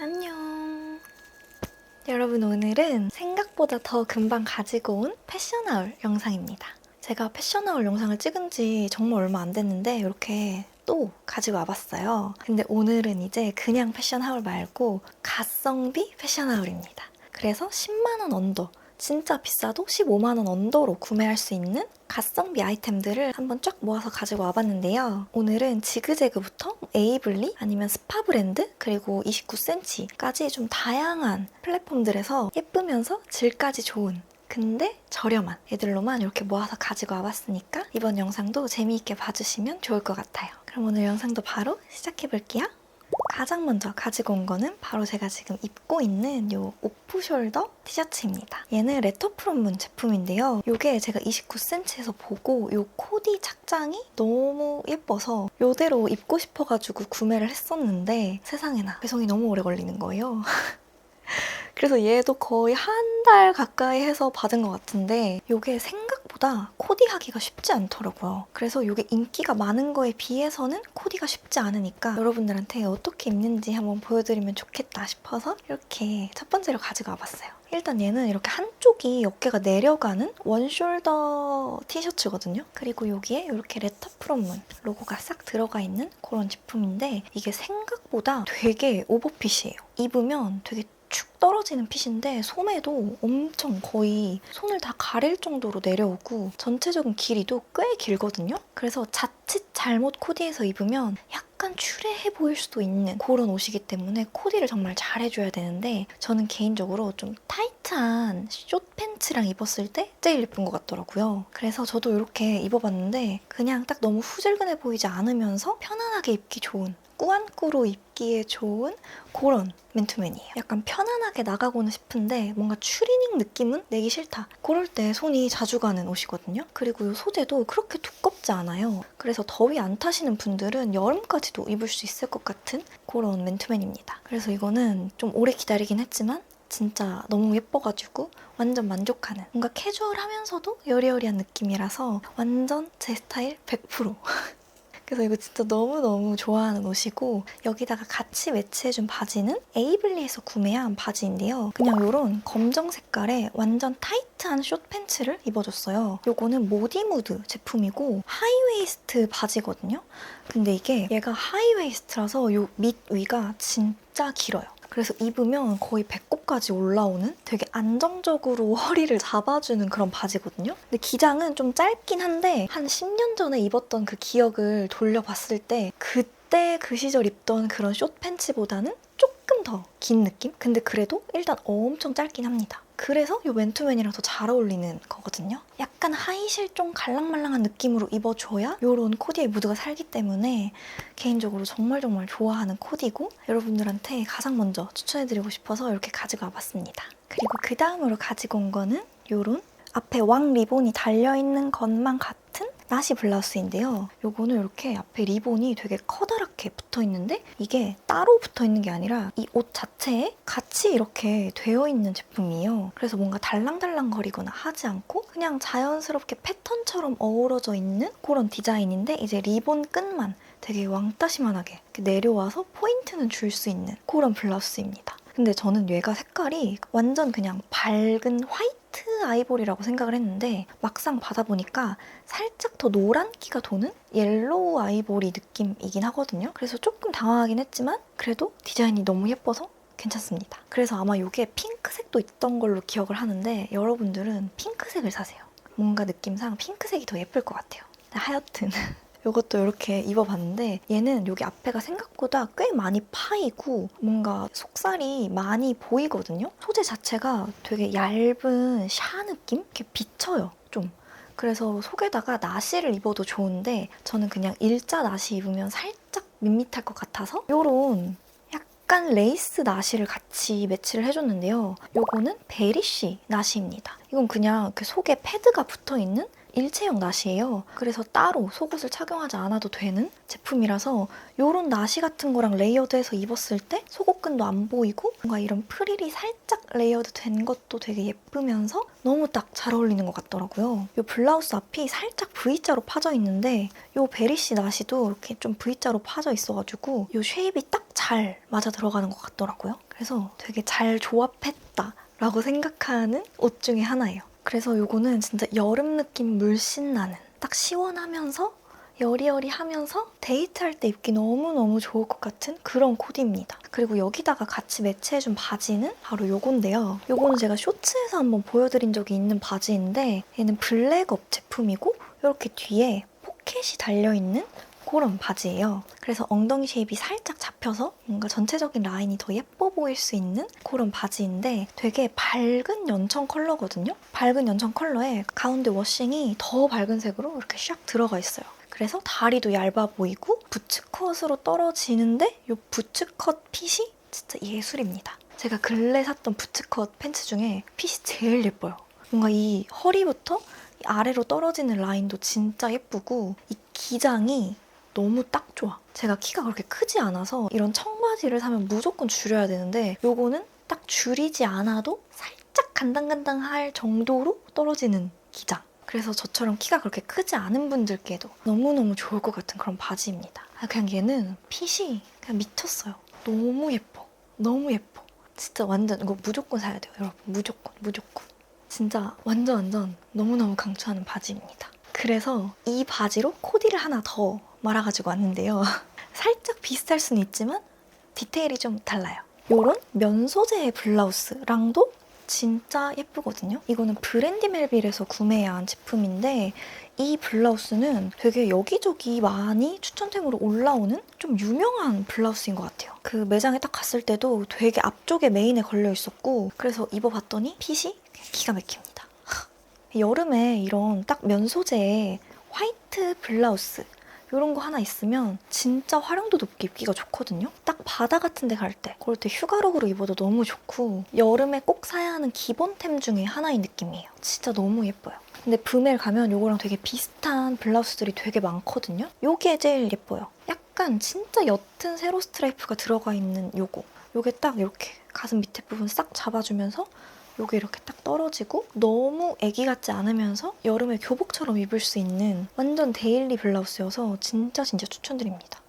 안녕. 여러분 오늘은 생각보다 더 금방 가지고 온 패션하울 영상입니다. 제가 패션하울 영상을 찍은 지 정말 얼마 안 됐는데 이렇게 또 가지고 와봤어요. 근데 오늘은 이제 그냥 패션하울 말고 가성비 패션하울입니다. 그래서 10만원 언더, 진짜 비싸도 15만원 언더로 구매할 수 있는 가성비 아이템들을 한번 쫙 모아서 가지고 와봤는데요. 오늘은 지그재그부터 에이블리 아니면 스파 브랜드 그리고 29cm까지 좀 다양한 플랫폼들에서 예쁘면서 질까지 좋은 근데 저렴한 애들로만 이렇게 모아서 가지고 와봤으니까 이번 영상도 재미있게 봐주시면 좋을 것 같아요. 그럼 오늘 영상도 바로 시작해볼게요. 가장 먼저 가지고 온 거는 바로 제가 지금 입고 있는 이 오프숄더 티셔츠입니다. 얘는 레터프롬문 제품인데요. 이게 제가 29cm에서 보고 이 코디 착장이 너무 예뻐서 이대로 입고 싶어가지고 구매를 했었는데 세상에나 배송이 너무 오래 걸리는 거예요. 그래서 얘도 거의 한 달 가까이 해서 받은 것 같은데 이게 생 각보다 코디하기가 쉽지 않더라고요. 그래서 이게 인기가 많은 거에 비해서는 코디가 쉽지 않으니까 여러분들한테 어떻게 입는지 한번 보여드리면 좋겠다 싶어서 이렇게 첫 번째로 가지고 와봤어요. 일단 얘는 이렇게 한쪽이 어깨가 내려가는 원숄더 티셔츠거든요. 그리고 여기에 이렇게 레터 프롬문 로고가 싹 들어가 있는 그런 제품인데 이게 생각보다 되게 오버핏이에요. 입으면 되게 축 떨어지는 핏인데 소매도 엄청 거의 손을 다 가릴 정도로 내려오고 전체적인 길이도 꽤 길거든요. 그래서 자칫 잘못 코디해서 입으면 약간 추레해 보일 수도 있는 그런 옷이기 때문에 코디를 정말 잘 해줘야 되는데 저는 개인적으로 좀 타이트한 숏 팬츠랑 입었을 때 제일 예쁜 것 같더라고요. 그래서 저도 이렇게 입어봤는데 그냥 딱 너무 후질근해 보이지 않으면서 편안하게 입기 좋은 꾸안꾸로 입기에 좋은 그런 맨투맨이에요. 약간 편안하게 나가고는 싶은데 뭔가 추리닝 느낌은 내기 싫다. 그럴 때 손이 자주 가는 옷이거든요. 그리고 이 소재도 그렇게 두껍지 않아요. 그래서 더위 안 타시는 분들은 여름까지도 입을 수 있을 것 같은 그런 맨투맨입니다. 그래서 이거는 좀 오래 기다리긴 했지만 진짜 너무 예뻐가지고 완전 만족하는 뭔가 캐주얼하면서도 여리여리한 느낌이라서 완전 제 스타일 100%. 그래서 이거 진짜 너무너무 좋아하는 옷이고 여기다가 같이 매치해준 바지는 에이블리에서 구매한 바지인데요. 그냥 이런 검정 색깔의 완전 타이트한 숏 팬츠를 입어줬어요. 요거는 모디무드 제품이고 하이웨이스트 바지거든요. 근데 이게 얘가 하이웨이스트라서 요밑 위가 진짜 길어요. 그래서 입으면 거의 배꼽까지 올라오는 되게 안정적으로 허리를 잡아주는 그런 바지거든요. 근데 기장은 좀 짧긴 한데 한 10년 전에 입었던 그 기억을 돌려봤을 때 그때 그 시절 입던 그런 숏 팬츠보다는 조금 더 긴 느낌? 근데 그래도 일단 엄청 짧긴 합니다. 그래서 이 맨투맨이랑 더 잘 어울리는 거거든요. 약간 하이실 좀 갈랑말랑한 느낌으로 입어줘야 이런 코디의 무드가 살기 때문에 개인적으로 정말 정말 좋아하는 코디고 여러분들한테 가장 먼저 추천해드리고 싶어서 이렇게 가지고 와봤습니다. 그리고 그 다음으로 가지고 온 거는 이런 앞에 왕 리본이 달려있는 것만 같은 나시 블라우스인데요. 요거는 이렇게 앞에 리본이 되게 커다랗게 붙어 있는데 이게 따로 붙어 있는 게 아니라 이 옷 자체에 같이 이렇게 되어 있는 제품이에요. 그래서 뭔가 달랑달랑거리거나 하지 않고 그냥 자연스럽게 패턴처럼 어우러져 있는 그런 디자인인데 이제 리본 끝만 되게 왕따시만하게 내려와서 포인트는 줄 수 있는 그런 블라우스입니다. 근데 저는 얘가 색깔이 완전 그냥 밝은 화이트 아이보리라고 생각을 했는데 막상 받아보니까 살짝 더 노란기가 도는 옐로우 아이보리 느낌이긴 하거든요. 그래서 조금 당황하긴 했지만 그래도 디자인이 너무 예뻐서 괜찮습니다. 그래서 아마 이게 핑크색도 있던 걸로 기억을 하는데 여러분들은 핑크색을 사세요. 뭔가 느낌상 핑크색이 더 예쁠 것 같아요. 하여튼 이것도 이렇게 입어봤는데 얘는 여기 앞에가 생각보다 꽤 많이 파이고 뭔가 속살이 많이 보이거든요. 소재 자체가 되게 얇은 샤 느낌? 이렇게 비쳐요, 좀. 그래서 속에다가 나시를 입어도 좋은데 저는 그냥 일자 나시 입으면 살짝 밋밋할 것 같아서 이런 약간 레이스 나시를 같이 매치를 해줬는데요. 요거는 베리쉬 나시입니다. 이건 그냥 그 속에 패드가 붙어있는 일체형 나시예요. 그래서 따로 속옷을 착용하지 않아도 되는 제품이라서 이런 나시 같은 거랑 레이어드해서 입었을 때 속옷끈도 안 보이고 뭔가 이런 프릴이 살짝 레이어드 된 것도 되게 예쁘면서 너무 딱 잘 어울리는 것 같더라고요. 이 블라우스 앞이 살짝 V자로 파져 있는데 이 베리시 나시도 이렇게 좀 V자로 파져 있어가지고 이 쉐입이 딱 잘 맞아 들어가는 것 같더라고요. 그래서 되게 잘 조합했다 라고 생각하는 옷 중에 하나예요. 그래서 이거는 진짜 여름 느낌 물씬 나는 딱 시원하면서 여리여리하면서 데이트할 때 입기 너무너무 좋을 것 같은 그런 코디입니다. 그리고 여기다가 같이 매치해준 바지는 바로 요건데요. 요거는 제가 쇼츠에서 한번 보여드린 적이 있는 바지인데 얘는 블랙업 제품이고 이렇게 뒤에 포켓이 달려있는 그런 바지예요. 그래서 엉덩이 쉐입이 살짝 잡혀서 뭔가 전체적인 라인이 더 예뻐 보일 수 있는 그런 바지인데 되게 밝은 연청 컬러거든요. 밝은 연청 컬러에 가운데 워싱이 더 밝은 색으로 이렇게 샥 들어가 있어요. 그래서 다리도 얇아 보이고 부츠컷으로 떨어지는데 이 부츠컷 핏이 진짜 예술입니다. 제가 근래 샀던 부츠컷 팬츠 중에 핏이 제일 예뻐요. 뭔가 이 허리부터 이 아래로 떨어지는 라인도 진짜 예쁘고 이 기장이 너무 딱 좋아. 제가 키가 그렇게 크지 않아서 이런 청바지를 사면 무조건 줄여야 되는데 요거는 딱 줄이지 않아도 살짝 간당간당할 정도로 떨어지는 기장. 그래서 저처럼 키가 그렇게 크지 않은 분들께도 너무너무 좋을 것 같은 그런 바지입니다. 아, 그냥 얘는 핏이 그냥 미쳤어요. 너무 예뻐. 너무 예뻐. 진짜 완전 이거 무조건 사야 돼요, 여러분. 무조건, 무조건. 진짜 완전 완전 너무너무 강추하는 바지입니다. 그래서 이 바지로 코디를 하나 더 말아가지고 왔는데요. 살짝 비슷할 수는 있지만 디테일이 좀 달라요. 요런 면 소재의 블라우스랑도 진짜 예쁘거든요. 이거는 브랜디 멜빌에서 구매한 제품인데 이 블라우스는 되게 여기저기 많이 추천템으로 올라오는 좀 유명한 블라우스인 것 같아요. 그 매장에 딱 갔을 때도 되게 앞쪽에 메인에 걸려 있었고 그래서 입어봤더니 핏이 기가 막힙니다. 여름에 이런 딱 면 소재의 화이트 블라우스 이런 거 하나 있으면 진짜 활용도 높게 입기가 좋거든요. 딱 바다 같은 데 갈 때, 그럴 때 휴가룩으로 입어도 너무 좋고 여름에 꼭 사야 하는 기본템 중에 하나인 느낌이에요. 진짜 너무 예뻐요. 근데 브멜 가면 이거랑 되게 비슷한 블라우스들이 되게 많거든요. 요게 제일 예뻐요. 약간 진짜 옅은 세로 스트라이프가 들어가 있는 요거. 요게 딱 이렇게 가슴 밑에 부분 싹 잡아주면서 요게 이렇게 딱 떨어지고 너무 애기 같지 않으면서 여름에 교복처럼 입을 수 있는 완전 데일리 블라우스여서 진짜 진짜 추천드립니다.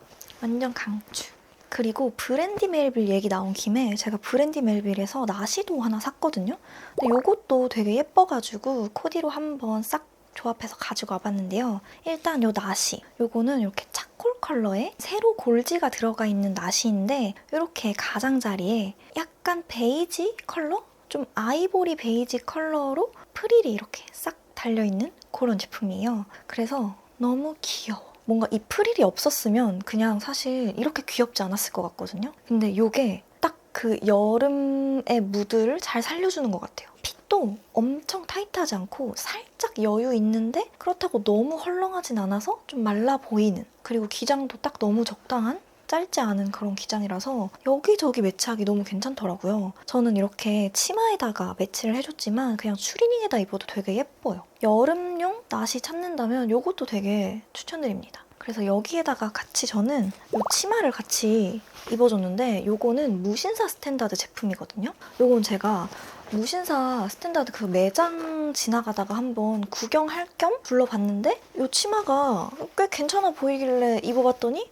완전 강추. 그리고 브랜디 멜빌 얘기 나온 김에 제가 브랜디 멜빌에서 나시도 하나 샀거든요. 근데 요것도 되게 예뻐가지고 코디로 한번 싹 조합해서 가지고 와봤는데요. 일단 요 나시, 요거는 이렇게 차콜 컬러에 세로 골지가 들어가 있는 나시인데 이렇게 가장자리에 약간 베이지 컬러? 좀 아이보리 베이지 컬러로 프릴이 이렇게 싹 달려있는 그런 제품이에요. 그래서 너무 귀여워. 뭔가 이 프릴이 없었으면 그냥 사실 이렇게 귀엽지 않았을 것 같거든요. 근데 이게 딱 그 여름의 무드를 잘 살려주는 것 같아요. 핏도 엄청 타이트하지 않고 살짝 여유 있는데 그렇다고 너무 헐렁하진 않아서 좀 말라 보이는 그리고 기장도 딱 너무 적당한 짧지 않은 그런 기장이라서 여기저기 매치하기 너무 괜찮더라고요. 저는 이렇게 치마에다가 매치를 해줬지만 그냥 추리닝에다 입어도 되게 예뻐요. 여름용 나시 찾는다면 이것도 되게 추천드립니다. 그래서 여기에다가 같이 저는 이 치마를 같이 입어줬는데 이거는 무신사 스탠다드 제품이거든요. 이건 제가 무신사 스탠다드 그 매장 지나가다가 한번 구경할 겸 불러봤는데 이 치마가 꽤 괜찮아 보이길래 입어봤더니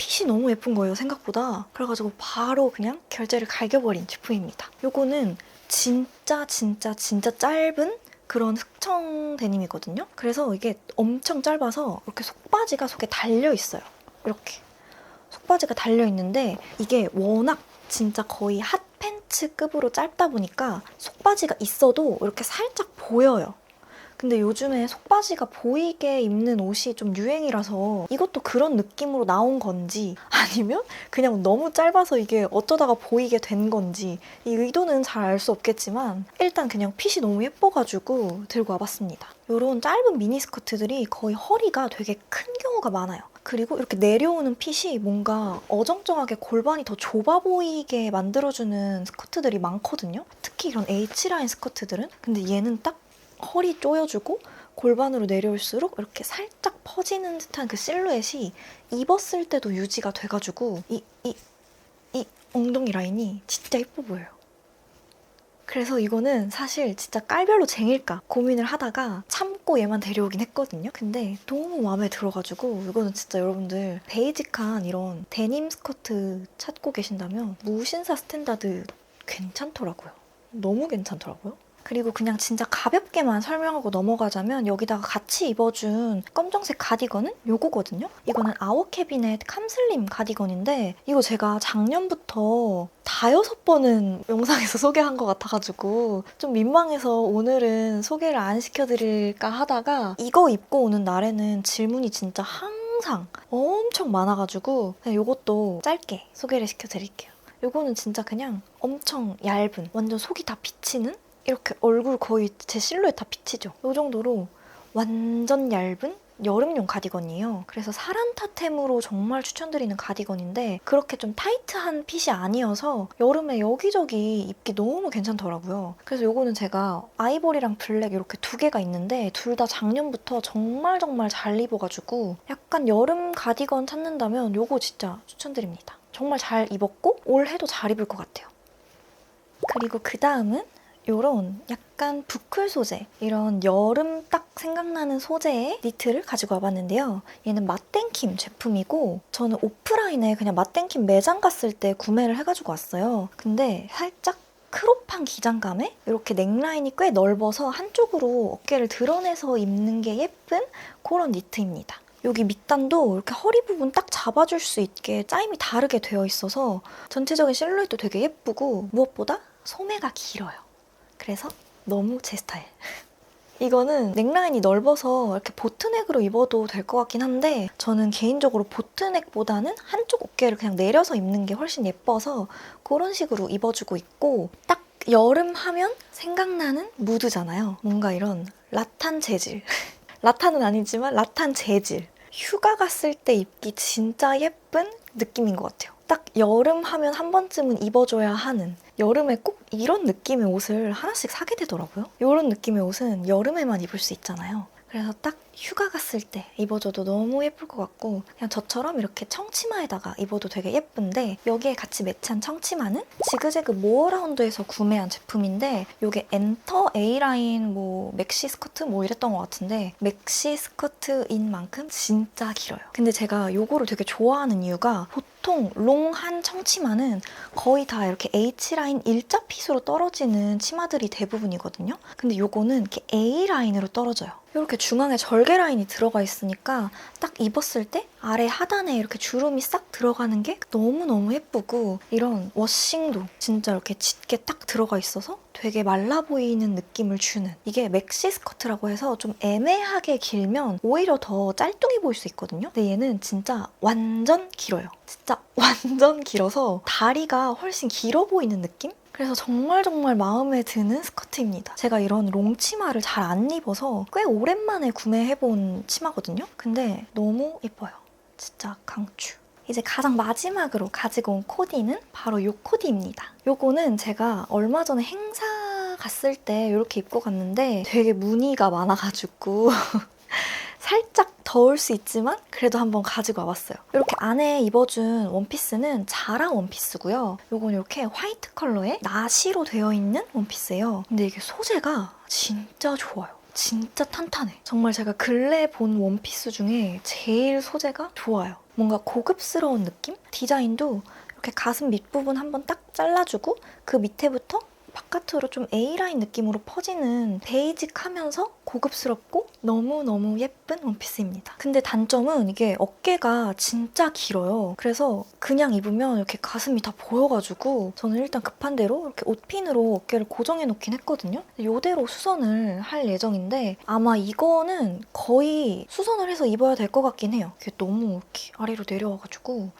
핏이 너무 예쁜 거예요, 생각보다. 그래가지고 바로 그냥 결제를 갈겨버린 제품입니다. 요거는 진짜 진짜 진짜 짧은 그런 흑청 데님이거든요. 그래서 이게 엄청 짧아서 이렇게 속바지가 속에 달려 있어요. 이렇게. 속바지가 달려 있는데 이게 워낙 진짜 거의 핫 팬츠급으로 짧다 보니까 속바지가 있어도 이렇게 살짝 보여요. 근데 요즘에 속바지가 보이게 입는 옷이 좀 유행이라서 이것도 그런 느낌으로 나온 건지 아니면 그냥 너무 짧아서 이게 어쩌다가 보이게 된 건지 이 의도는 잘 알 수 없겠지만 일단 그냥 핏이 너무 예뻐가지고 들고 와봤습니다. 이런 짧은 미니스커트들이 거의 허리가 되게 큰 경우가 많아요. 그리고 이렇게 내려오는 핏이 뭔가 어정쩡하게 골반이 더 좁아 보이게 만들어주는 스커트들이 많거든요. 특히 이런 H라인 스커트들은. 근데 얘는 딱 허리 조여주고 골반으로 내려올수록 이렇게 살짝 퍼지는 듯한 그 실루엣이 입었을 때도 유지가 돼가지고 이, 이, 이 엉덩이 라인이 진짜 예뻐 보여요. 그래서 이거는 사실 진짜 깔별로 쟁일까 고민을 하다가 참고 얘만 데려오긴 했거든요. 근데 너무 마음에 들어가지고 이거는 진짜 여러분들 베이직한 이런 데님 스커트 찾고 계신다면 무신사 스탠다드 괜찮더라고요. 너무 괜찮더라고요. 그리고 그냥 진짜 가볍게만 설명하고 넘어가자면 여기다가 같이 입어준 검정색 가디건은 요거거든요. 이거는 아워 캐비넷 캄슬림 가디건인데 이거 제가 작년부터 다 여섯 번은 영상에서 소개한 것 같아가지고 좀 민망해서 오늘은 소개를 안 시켜드릴까 하다가 이거 입고 오는 날에는 질문이 진짜 항상 엄청 많아가지고 그냥 요것도 짧게 소개를 시켜드릴게요. 요거는 진짜 그냥 엄청 얇은 완전 속이 다 비치는 이렇게 얼굴 거의 제 실루엣 다 비치죠. 이 정도로 완전 얇은 여름용 가디건이에요. 그래서 사란타템으로 정말 추천드리는 가디건인데 그렇게 좀 타이트한 핏이 아니어서 여름에 여기저기 입기 너무 괜찮더라고요. 그래서 요거는 제가 아이보리랑 블랙 이렇게 두 개가 있는데 둘 다 작년부터 정말 정말 잘 입어가지고 약간 여름 가디건 찾는다면 요거 진짜 추천드립니다. 정말 잘 입었고 올해도 잘 입을 것 같아요. 그리고 그 다음은 이런 약간 부클 소재, 이런 여름 딱 생각나는 소재의 니트를 가지고 와봤는데요. 얘는 맛땡킴 제품이고 저는 오프라인에 그냥 맛땡킴 매장 갔을 때 구매를 해가지고 왔어요. 근데 살짝 크롭한 기장감에 이렇게 넥라인이 꽤 넓어서 한쪽으로 어깨를 드러내서 입는 게 예쁜 그런 니트입니다. 여기 밑단도 이렇게 허리 부분 딱 잡아줄 수 있게 짜임이 다르게 되어 있어서 전체적인 실루엣도 되게 예쁘고 무엇보다 소매가 길어요. 그래서 너무 제 스타일. 이거는 넥라인이 넓어서 이렇게 보트넥으로 입어도 될 것 같긴 한데 저는 개인적으로 보트넥보다는 한쪽 어깨를 그냥 내려서 입는 게 훨씬 예뻐서 그런 식으로 입어주고 있고 딱 여름 하면 생각나는 무드잖아요. 뭔가 이런 라탄 재질. 라탄은 아니지만 라탄 재질. 휴가 갔을 때 입기 진짜 예쁜 느낌인 것 같아요. 딱 여름 하면 한 번쯤은 입어줘야 하는 여름에 꼭 이런 느낌의 옷을 하나씩 사게 되더라고요. 이런 느낌의 옷은 여름에만 입을 수 있잖아요. 그래서 딱 휴가 갔을 때 입어줘도 너무 예쁠 것 같고 그냥 저처럼 이렇게 청치마에다가 입어도 되게 예쁜데 여기에 같이 매치한 청치마는 지그재그 모어라운드에서 구매한 제품인데 이게 엔터 A라인 뭐 맥시 스커트 뭐 이랬던 것 같은데 맥시 스커트인 만큼 진짜 길어요. 근데 제가 이거를 되게 좋아하는 이유가 보통 롱한 청치마는 거의 다 이렇게 H라인 일자 핏으로 떨어지는 치마들이 대부분이거든요. 근데 이거는 이렇게 A라인으로 떨어져요. 이렇게 중앙에 절개 라인이 들어가 있으니까 딱 입었을 때 아래 하단에 이렇게 주름이 싹 들어가는 게 너무너무 예쁘고 이런 워싱도 진짜 이렇게 짙게 딱 들어가 있어서 되게 말라 보이는 느낌을 주는 이게 맥시 스커트라고 해서 좀 애매하게 길면 오히려 더 짤뚱해 보일 수 있거든요. 근데 얘는 진짜 완전 길어요. 진짜 완전 길어서 다리가 훨씬 길어 보이는 느낌? 그래서 정말 정말 마음에 드는 스커트입니다. 제가 이런 롱 치마를 잘 안 입어서 꽤 오랜만에 구매해본 치마거든요. 근데 너무 예뻐요. 진짜 강추. 이제 가장 마지막으로 가지고 온 코디는 바로 이 코디입니다. 요거는 제가 얼마 전에 행사 갔을 때 이렇게 입고 갔는데 되게 무늬가 많아가지고 살짝 더울 수 있지만 그래도 한번 가지고 와봤어요. 이렇게 안에 입어준 원피스는 자라 원피스고요. 이건 이렇게 화이트 컬러의 나시로 되어 있는 원피스예요. 근데 이게 소재가 진짜 좋아요. 진짜 탄탄해. 정말 제가 근래 본 원피스 중에 제일 소재가 좋아요. 뭔가 고급스러운 느낌? 디자인도 이렇게 가슴 밑부분 한번 딱 잘라주고 그 밑에부터 바깥으로 좀 A라인 느낌으로 퍼지는 베이직하면서 고급스럽고 너무너무 예쁜 원피스입니다. 근데 단점은 이게 어깨가 진짜 길어요. 그래서 그냥 입으면 이렇게 가슴이 다 보여가지고 저는 일단 급한 대로 이렇게 옷핀으로 어깨를 고정해 놓긴 했거든요. 이대로 수선을 할 예정인데 아마 이거는 거의 수선을 해서 입어야 될 것 같긴 해요. 이게 너무 이렇게 아래로 내려와가지고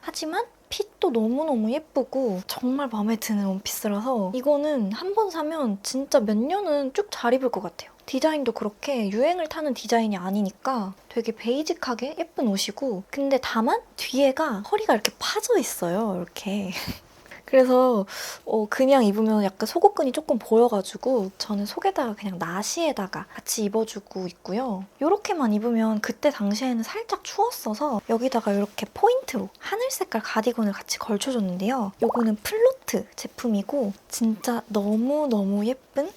하지만 핏도 너무너무 예쁘고 정말 마음에 드는 원피스라서 이거는 한 번 사면 진짜 몇 년은 쭉 잘 입을 것 같아요. 디자인도 그렇게 유행을 타는 디자인이 아니니까 되게 베이직하게 예쁜 옷이고 근데 다만 뒤에가 허리가 이렇게 파져 있어요. 이렇게. 그래서 어, 그냥 입으면 약간 속옷끈이 조금 보여가지고 저는 속에다가 그냥 나시에다가 같이 입어주고 있고요. 이렇게만 입으면 그때 당시에는 살짝 추웠어서 여기다가 이렇게 포인트로 하늘 색깔 가디건을 같이 걸쳐줬는데요. 요거는 플로트 제품이고 진짜 너무너무 예쁜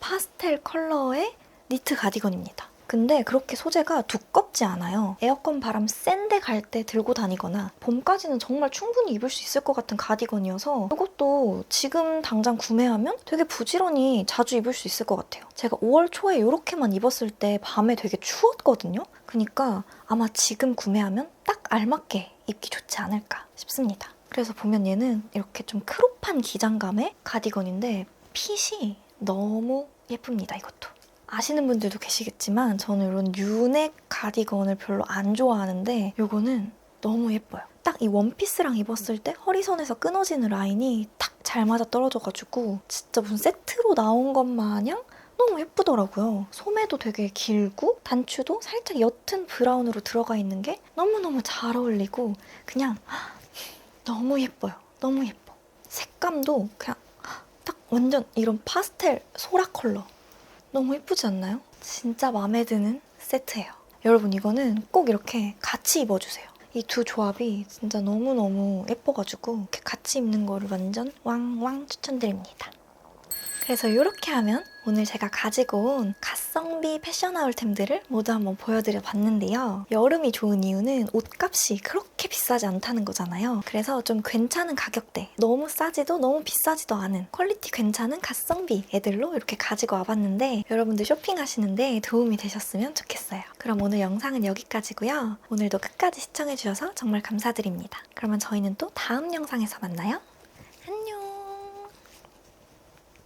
파스텔 컬러의 니트 가디건입니다. 근데 그렇게 소재가 두껍지 않아요. 에어컨 바람 센데 갈 때 들고 다니거나 봄까지는 정말 충분히 입을 수 있을 것 같은 가디건이어서 이것도 지금 당장 구매하면 되게 부지런히 자주 입을 수 있을 것 같아요. 제가 5월 초에 이렇게만 입었을 때 밤에 되게 추웠거든요. 그러니까 아마 지금 구매하면 딱 알맞게 입기 좋지 않을까 싶습니다. 그래서 보면 얘는 이렇게 좀 크롭한 기장감의 가디건인데 핏이 너무 예쁩니다, 이것도. 아시는 분들도 계시겠지만 저는 이런 유넥 가디건을 별로 안 좋아하는데 이거는 너무 예뻐요. 딱 이 원피스랑 입었을 때 허리선에서 끊어지는 라인이 탁잘 맞아 떨어져가지고 진짜 무슨 세트로 나온 것 마냥 너무 예쁘더라고요. 소매도 되게 길고 단추도 살짝 옅은 브라운으로 들어가 있는 게 너무너무 잘 어울리고 그냥 너무 예뻐요. 너무 예뻐. 색감도 그냥 딱 완전 이런 파스텔 소라 컬러. 너무 예쁘지 않나요? 진짜 마음에 드는 세트예요. 여러분 이거는 꼭 이렇게 같이 입어주세요. 이 두 조합이 진짜 너무너무 예뻐가지고 이렇게 같이 입는 거를 완전 왕왕 추천드립니다. 그래서 이렇게 하면 오늘 제가 가지고 온 가성비 패션 아울템들을 모두 한번 보여드려 봤는데요. 여름이 좋은 이유는 옷값이 그렇게 비싸지 않다는 거잖아요. 그래서 좀 괜찮은 가격대, 너무 싸지도 너무 비싸지도 않은 퀄리티 괜찮은 가성비 애들로 이렇게 가지고 와봤는데 여러분들 쇼핑하시는데 도움이 되셨으면 좋겠어요. 그럼 오늘 영상은 여기까지고요. 오늘도 끝까지 시청해주셔서 정말 감사드립니다. 그러면 저희는 또 다음 영상에서 만나요.